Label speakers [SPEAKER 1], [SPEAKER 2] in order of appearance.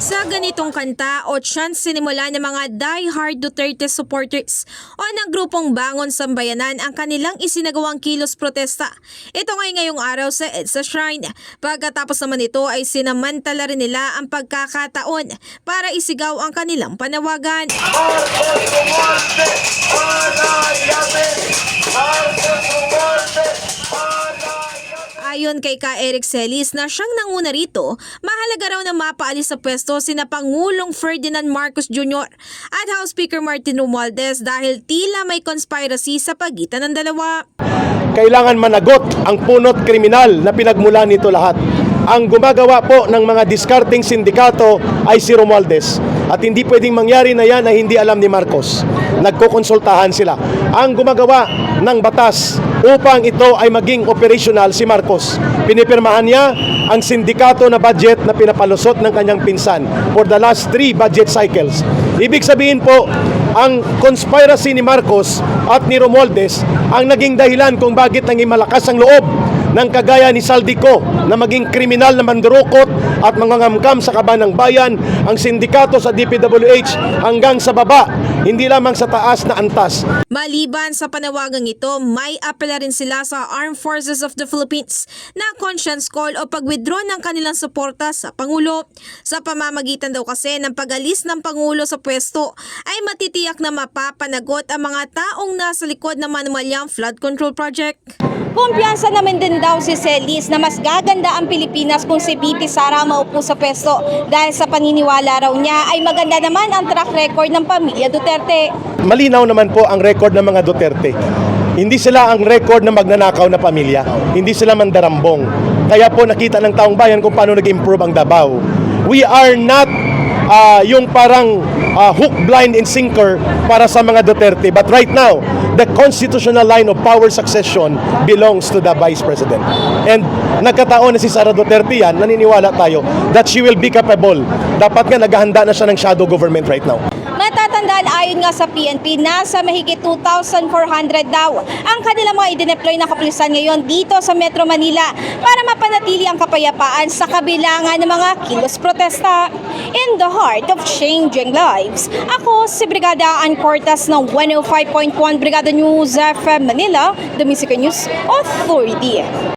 [SPEAKER 1] Sa ganitong kanta o chance sinimula ng mga die-hard Duterte supporters o ng grupong Bangon Sambayanan ang kanilang isinagawang kilos protesta. Ito ngay ngayong araw sa EDSA Shrine. Pagkatapos naman ito ay sinamantala rin nila ang pagkakataon para isigaw ang kanilang panawagan.
[SPEAKER 2] Marcos
[SPEAKER 1] Ayon kay Ka Eric Celis na siyang nanguna rito, mahalaga raw na mapaalis sa pwesto sina Pangulong Ferdinand Marcos Jr. at House Speaker Martin Romualdez dahil tila may conspiracy sa pagitan ng dalawa.
[SPEAKER 3] kailangan managot ang punot kriminal na pinagmula nito lahat. Ang gumagawa po ng mga discarding sindikato ay si Romualdez. At hindi pwedeng mangyari na yan na hindi alam ni Marcos. Nagkukonsultahan sila. Ang gumagawa ng batas upang ito ay maging operational si Marcos. Pinipirmahan niya ang sindikato na budget na pinapalusot ng kanyang pinsan for the last three budget cycles. Ibig sabihin po, ang conspiracy ni Marcos at ni Romualdez ang naging dahilan kung bakit naging malakas ang loob ng kagaya ni Saldico na maging kriminal na mandurukot at mangangamkam sa kaban ng bayan ang sindikato sa DPWH hanggang sa baba, hindi lamang sa taas na antas.
[SPEAKER 1] Maliban sa panawagang ito, may apela rin sila sa Armed Forces of the Philippines na conscience call o pag-withdraw ng kanilang suporta sa Pangulo. Sa pamamagitan daw kasi ng pag-alis ng Pangulo sa pwesto ay matitiyak na mapapanagot ang mga taong nasa likod ng manumalyang flood control project.
[SPEAKER 4] Kumpiyansa naman din daw si Celis na mas gaganda ang Pilipinas kung si BP Sara maupo sa pwesto dahil sa paniniwala raw niya ay maganda naman ang track record ng pamilya Duterte.
[SPEAKER 3] Malinaw naman po ang record ng mga Duterte. Hindi sila ang record na magnanakaw na pamilya. Hindi sila mandarambong. Kaya po nakita ng taong bayan kung paano nag-improve ang Davao. We are not ah, yung parang ah, hook, blind, and sinker para sa mga Duterte. But right now, the constitutional line of power succession belongs to the Vice President. And nagkataon na si Sara Duterte yan, naniniwala tayo that she will be capable. Dapat nga naghahanda na siya ng shadow government right now.
[SPEAKER 4] Matatandaan ayon nga sa PNP, nasa mahigit 2,400 daw ang kanilang mga idineploy na kapulisan ngayon dito sa Metro Manila para mapanatili ang kapayapaan sa kabilangan ng mga kilos protesta. In the heart of changing lives, ako si Brigada Ann Cortas ng 105.1 Brigada News FM Manila, Music News Authority.